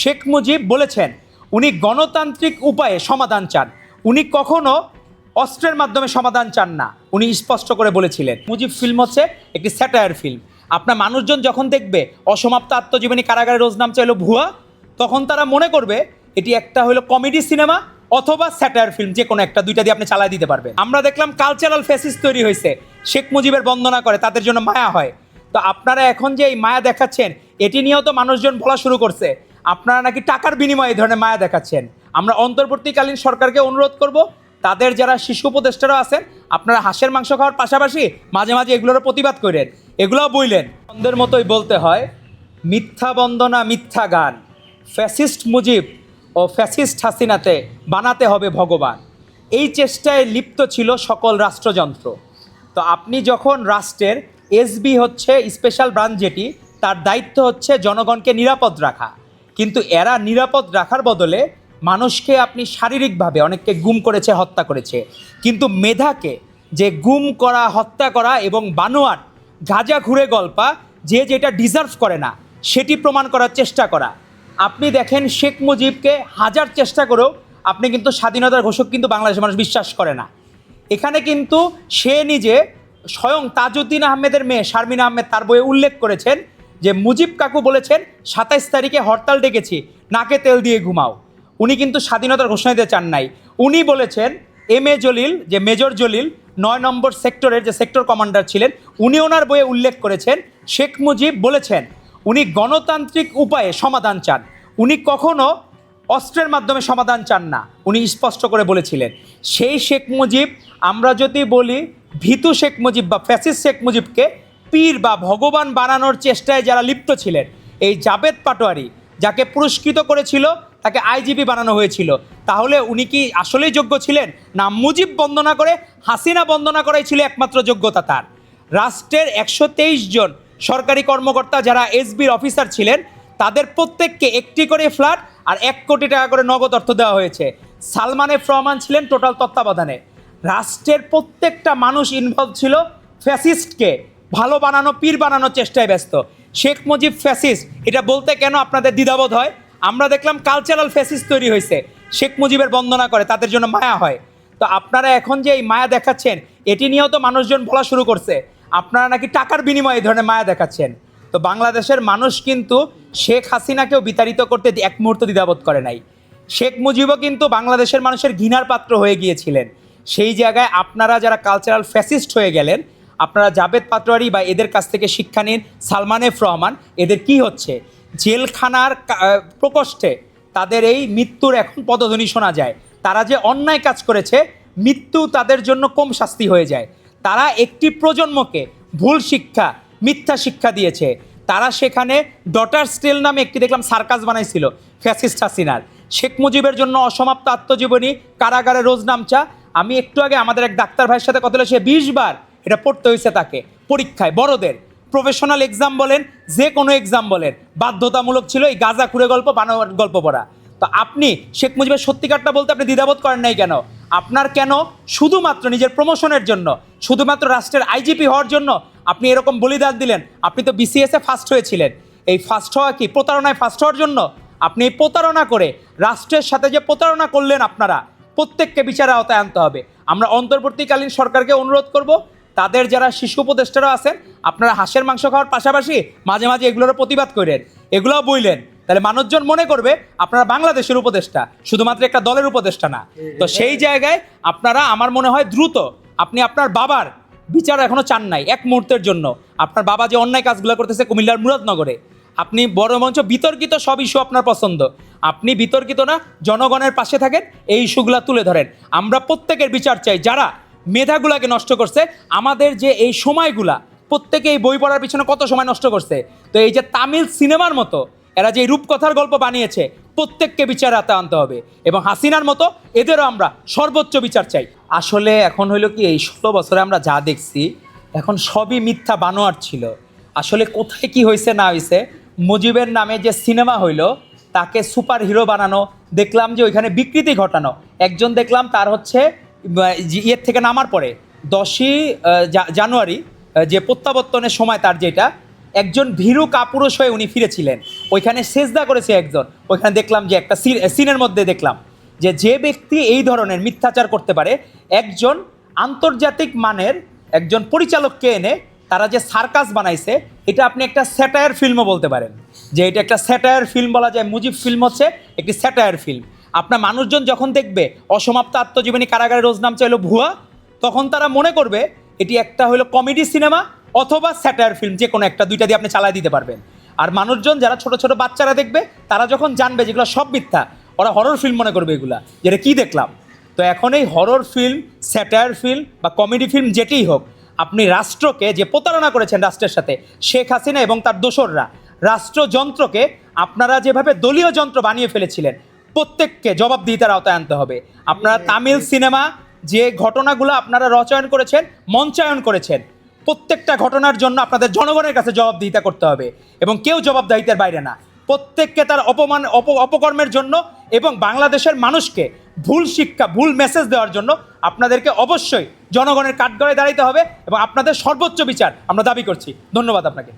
শেখ মুজিব বলেছেন, উনি গণতান্ত্রিক উপায়ে সমাধান চান। উনি কখনো অস্ত্রের মাধ্যমে সমাধান চান না। উনি স্পষ্ট করে বলেছিলেন, মুজিব ফিল্ম হচ্ছে একটি স্যাটায়ার ফিল্ম আপনার মানুষজন যখন দেখবে, অসমাপ্ত আত্মজীবনী কারাগারে রোজ নাম চাইলো ভুয়া, তখন তারা মনে করবে, এটি একটা হলো কমেডি সিনেমা অথবা স্যাটায়ার ফিল্ম যে কোনো একটা, দুইটা দিয়ে আপনি চালাই দিতে পারবেন। আমরা দেখলাম কালচারাল ফেসিস তৈরি হয়েছে। শেখ মুজিবের বন্দনা করে, তাদের জন্য মায়া হয়। তো আপনারা এখন যে এই মায়া দেখাচ্ছেন, এটি নিয়েও তো মানুষজন বলা শুরু করছে। আপনারা নাকি টাকার বিনিময়ে এই ধরনের মায়া দেখাচ্ছেন? আমরা অন্তর্বর্তীকালীন সরকারকে অনুরোধ করব, তাদের যারা শিশু উপদেষ্টারা আছেন, আপনারা হাঁসের মাংস খাওয়ার পাশাপাশি মাঝে মাঝে এগুলোর প্রতিবাদ করেন। এগুলোও বইলেন। অন্ধের মতোই বলতে হয়, মিথ্যা বন্দনা, মিথ্যা গান। ফ্যাসিস্ট মুজিব ও ফ্যাসিস্ট হাসিনাতে বানাতে হবে ভগবান। এই চেষ্টায় লিপ্ত ছিল সকল রাষ্ট্রযন্ত্র। তো আপনি যখন রাষ্ট্রের এসবি হচ্ছে স্পেশাল ব্রাঞ্চ যেটি, তার দায়িত্ব হচ্ছে জনগণকে নিরাপদ রাখা। কিন্তু এরা নিরাপদ রাখার বদলে মানুষকে আপনি শারীরিকভাবে অনেককে গুম করেছে, হত্যা করেছে। কিন্তু মেধাকে যে গুম করা, হত্যা করা এবং বানোয়াট, গাজা ঘুরে গল্পা, যে যেটা ডিজার্ভ করে না, সেটি প্রমাণ করার চেষ্টা করা। আপনি দেখেন শেখ মুজিবকে হাজার চেষ্টা করেও আপনি কিন্তু স্বাধীনতার ঘোষক কিন্তু বাংলাদেশের মানুষ বিশ্বাস করে না। এখানে কিন্তু সে নিজে স্বয়ং তাজউদ্দিন আহমেদের মেয়ে শারমিন আহমেদ তার বইয়ে উল্লেখ করেছেন যে মুজিব কাকু বলেছেন, সাতাইশ তারিখে হরতাল ডেকেছি, নাকে তেল দিয়ে ঘুমাও। উনি কিন্তু স্বাধীনতার ঘোষণা দিতে চান নাই। উনি বলেছেন, এম এ জলিল, যে মেজর জলিল, নয় নম্বর সেক্টরের যে সেক্টর কমান্ডার ছিলেন, উনি ওনার বইয়ে উল্লেখ করেছেন, শেখ মুজিব বলেছেন, উনি গণতান্ত্রিক উপায়ে সমাধান চান। উনি কখনো অস্ত্রের মাধ্যমে সমাধান চান না, উনি স্পষ্ট করে বলেছিলেন। সেই শেখ মুজিব, আমরা যদি বলি, ভীতু শেখ মুজিব বা ফ্যাসিস শেখ মুজিবকে পীর বা ভগবান বানানোর চেষ্টায় যারা লিপ্ত ছিলেন, এই জাবেদ পাটোয়ারি, যাকে পুরস্কৃত করেছিল, তাকে আইজিপি বানানো হয়েছিল। তাহলে উনি কি আসলেই যোগ্য ছিলেন? না মুজিব বন্দনা করে, হাসিনা বন্দনা করাই ছিল একমাত্র যোগ্যতা তার। রাষ্ট্রের একশো তেইশ জন সরকারি কর্মকর্তা যারা এসবির অফিসার ছিলেন, তাদের প্রত্যেককে একটি করে ফ্ল্যাট আর এক কোটি টাকা করে নগদ অর্থ দেওয়া হয়েছে। সালমান এফ রহমান ছিলেন টোটাল তত্ত্বাবধানে। রাষ্ট্রের প্রত্যেকটা মানুষ ইনভলভ ছিল ফ্যাসিস্টকে। ভালো বানানো, পীর বানানোর চেষ্টায় ব্যস্ত। শেখ মুজিব ফ্যাসিস এটা বলতে কেন আপনাদের দ্বিধাবোধ হয়? আমরা দেখলাম কালচারাল ফ্যাসিস তৈরি হয়েছে। শেখ মুজিবের বন্দনা করে, তাদের জন্য মায়া হয়। তো আপনারা এখন যে এই মায়া দেখাচ্ছেন, এটি নিয়েও তো মানুষজন বলা শুরু করছে। আপনারা নাকি টাকার বিনিময়ে এই ধরনের মায়া দেখাচ্ছেন। তো বাংলাদেশের মানুষ কিন্তু শেখ হাসিনাকেও বিতাড়িত করতে এক মুহূর্ত দ্বিধাবোধ করে নাই। শেখ মুজিবও কিন্তু বাংলাদেশের মানুষের ঘৃণার পাত্র হয়ে গিয়েছিলেন। সেই জায়গায় আপনারা যারা কালচারাল ফ্যাসিস্ট হয়ে গেলেন আপনারা জাবেদ পাটোয়ারি বা এদের কাছ থেকে শিক্ষা নিন, সালমান এফ রহমান, এদের কি হচ্ছে? জেলখানার প্রকোষ্ঠে তাদের এই মৃত্যুর এখন পদধ্বনি শোনা যায়। তারা যে অন্যায় কাজ করেছে, মৃত্যু তাদের জন্য কম শাস্তি হয়ে যায়। তারা একটি প্রজন্মকে ভুল শিক্ষা, মিথ্যা শিক্ষা দিয়েছে। তারা সেখানে ডটার স্টিল নামে একটি দেখলাম সার্কাস বানাইছিল, ফ্যাসিস্ট হাসিনার। শেখ মুজিবের জন্য অসমাপ্ত আত্মজীবনী, কারাগারে রোজ নামচা। আমি একটু আগে আমাদের এক ডাক্তার ভাইয়ের সাথে কথা হলো সে বিশ বার এটা পড়তে হয়েছে তাকে। পরীক্ষায় বড়দের। প্রফেশনাল এক্সাম বলেন যে কোনো এক্সাম বলেন। বাধ্যতামূলক ছিল এই গাজা খুঁড়ে গল্প, বানোয়ার গল্প পড়া। তো আপনি শেখ মুজিবের সত্যিকারটা বলতে আপনি দ্বিধাবোধ করেন নাই কেন? আপনার কেন? শুধুমাত্র নিজের প্রমোশনের জন্য, শুধুমাত্র রাষ্ট্রের আইজিপি হওয়ার জন্য আপনি এরকম বলিদান দিলেন। আপনি তো বিসিএসে ফার্স্ট হয়েছিলেন। এই ফার্স্ট হওয়া কি প্রতারণায় ফার্স্ট হওয়ার জন্য? আপনি এই প্রতারণা করে রাষ্ট্রের সাথে যে প্রতারণা করলেন আপনারা, প্রত্যেককে বিচারে আওতায় আনতে হবে। আমরা অন্তর্বর্তীকালীন সরকারকে অনুরোধ করব তাদের যারা শিশু উপদেষ্টারা আছেন, আপনারা হাঁসের মাংস খাওয়ার পাশাপাশি মাঝে মাঝে এগুলোর প্রতিবাদ করেন। এগুলোও বইলেন। তাহলে মানুষজন মনে করবে আপনারা বাংলাদেশের উপদেষ্টা, শুধুমাত্র একটা দলের উপদেষ্টা না। তো সেই জায়গায় আপনারা, আমার মনে হয়, দ্রুত আপনি আপনার বাবার বিচার এখনও চান নাই, এক মুহূর্তের জন্য। আপনার বাবা যে অন্যায় কাজগুলো করতেছে কুমিল্লার মুরাদনগরে, আপনি বড় মঞ্চ, বিতর্কিত সব ইস্যু আপনার পছন্দ। আপনি বিতর্কিত না, জনগণের পাশে থাকেন, এই ইস্যুগুলো তুলে ধরেন। আমরা প্রত্যেকের বিচার চাই, যারা মেধাগুলাকে নষ্ট করছে। আমাদের যে এই সময়গুলা প্রত্যেকে এই বই পড়ার পিছনে কত সময় নষ্ট করছে। তো এই যে তামিল সিনেমার মতো, এরা যে রূপকথার গল্প বানিয়েছে, প্রত্যেককে বিচার হাতে আনতে হবে। এবং হাসিনার মতো, এদেরও আমরা সর্বোচ্চ বিচার চাই। আসলে এখন হইল কি, এই ষোলো বছরে আমরা যা দেখছি, এখন সবই মিথ্যা বানোয়ার ছিল। আসলে কোথায় কি হয়েছে না হয়েছে মুজিবের নামে যে সিনেমা হইল, তাকে সুপার হিরো বানানো, দেখলাম যে ওইখানে বিকৃতি ঘটানো। একজন দেখলাম তার হচ্ছে ইয়ের থেকে নামার পরে দশই জানুয়ারি যে প্রত্যাবর্তনের সময় তার যেটা, একজন ভীরু কাপুরুষ হয়ে উনি ফিরেছিলেন। ওইখানে সেজদা করেছে একজন। ওইখানে দেখলাম যে একটা সিনের মধ্যে দেখলাম যে যে ব্যক্তি এই ধরনের মিথ্যাচার করতে পারে, একজন আন্তর্জাতিক মানের একজন পরিচালককে এনে তারা যে সার্কাস বানাইছে, এটা আপনি একটা স্যাটায়ার ফিল্মও বলতে পারেন। যে এটা একটা স্যাটায়ার ফিল্ম বলা যায়, মুজিব ফিল্ম হচ্ছে একটি স্যাটায়ার ফিল্ম। আপনার মানুষজন যখন দেখবে অসমাপ্ত আত্মজীবনী কারাগারে রোজ নাম চাইলো ভুয়া, তখন তারা মনে করবে এটি একটা হলো কমেডি সিনেমা অথবা স্যাটায়ার ফিল্ম, যে কোনো একটা, দুইটা দিয়ে আপনি চালাই দিতে পারবেন। আর মানুষজন যারা ছোট ছোট বাচ্চারা দেখবে, তারা যখন জানবে যেগুলো সব মিথ্যা, ওরা হরর ফিল্ম মনে করবে এগুলা যেটা কী দেখলাম? তো এখন এই হরর ফিল্ম স্যাটায়ার ফিল্ম বা কমেডি ফিল্ম যেটিই হোক, আপনি রাষ্ট্রকে যে প্রতারণা করেছেন রাষ্ট্রের সাথে, শেখ হাসিনা এবং তার দোসররা, রাষ্ট্রযন্ত্রকে আপনারা যেভাবে দলীয় যন্ত্র বানিয়ে ফেলেছিলেন প্রত্যেককে জবাবদিহিতার আওতায় আনতে হবে। আপনারা তামিল সিনেমা যে ঘটনাগুলো আপনারা রচয়ন করেছেন মঞ্চায়ন করেছেন প্রত্যেকটা ঘটনার জন্য আপনাদের জনগণের কাছে জবাবদিহিতা করতে হবে এবং কেউ জবাবদিহিতার বাইরে না। প্রত্যেককে তার অপমান অপ অপকর্মের জন্য এবং বাংলাদেশের মানুষকে ভুল শিক্ষা ভুল মেসেজ দেওয়ার জন্য আপনাদেরকে অবশ্যই জনগণের কাঠগড়ায় দাঁড়াইতে হবে এবং আপনাদের সর্বোচ্চ বিচার আমরা দাবি করছি। ধন্যবাদ আপনাকে।